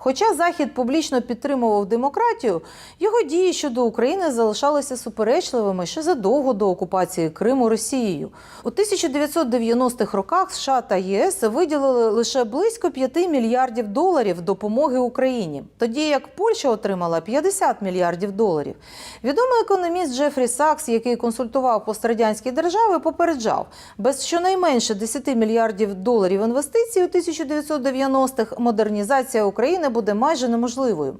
Хоча Захід публічно підтримував демократію, його дії щодо України залишалися суперечливими ще задовго до окупації Криму Росією. У 1990-х роках США та ЄС виділили лише близько 5 мільярдів доларів допомоги Україні, тоді як Польща отримала 50 мільярдів доларів. Відомий економіст Джефрі Сакс, який консультував пострадянські держави, попереджав, без щонайменше 10 мільярдів доларів інвестицій у 1990-х модернізація України буде майже неможливою.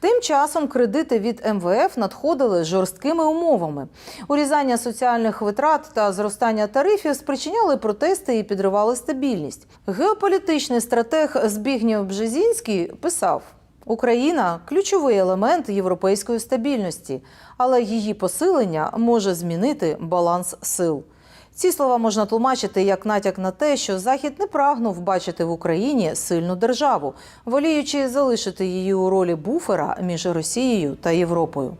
Тим часом кредити від МВФ надходили жорсткими умовами. Урізання соціальних витрат та зростання тарифів спричиняли протести і підривали стабільність. Геополітичний стратег Збігнєв Бжезінський писав. Україна ключовий елемент європейської стабільності, але її посилення може змінити баланс сил. Ці слова можна тлумачити як натяк на те, що Захід не прагнув бачити в Україні сильну державу, воліючи залишити її у ролі буфера між Росією та Європою.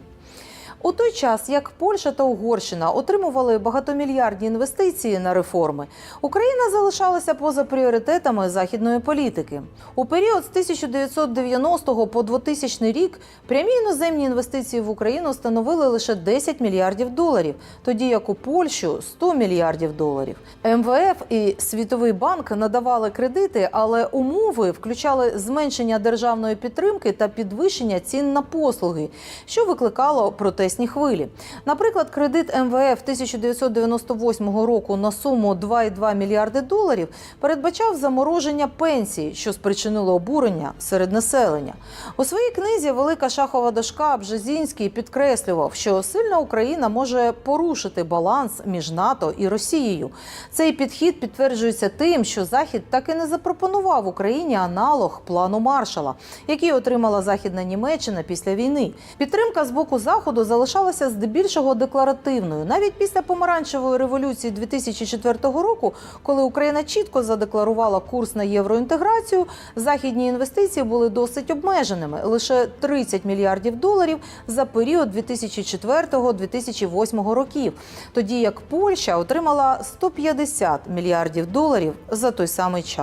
У той час, як Польща та Угорщина отримували багатомільярдні інвестиції на реформи, Україна залишалася поза пріоритетами західної політики. У період з 1990 по 2000 рік прямі іноземні інвестиції в Україну становили лише 10 мільярдів доларів, тоді як у Польщу 100 мільярдів доларів. МВФ і Світовий банк надавали кредити, але умови включали зменшення державної підтримки та підвищення цін на послуги, що викликало протестні хвилі. Наприклад, кредит МВФ 1998 року на суму 2,2 мільярди доларів передбачав замороження пенсій, що спричинило обурення серед населення. У своїй книзі Велика шахова дошка Бжезінський підкреслював, що сильна Україна може порушити баланс між НАТО і Росією. Цей підхід підтверджується тим, що Захід так і не запропонував Україні аналог плану Маршала, який отримала Західна Німеччина після війни. Підтримка з боку Заходу залишалася здебільшого декларативною. Навіть після помаранчевої революції 2004 року, коли Україна чітко задекларувала курс на євроінтеграцію, західні інвестиції були досить обмеженими лише 30 мільярдів доларів за період 2004-2008 років, тоді як Польща отримала 150 мільярдів доларів за той самий час.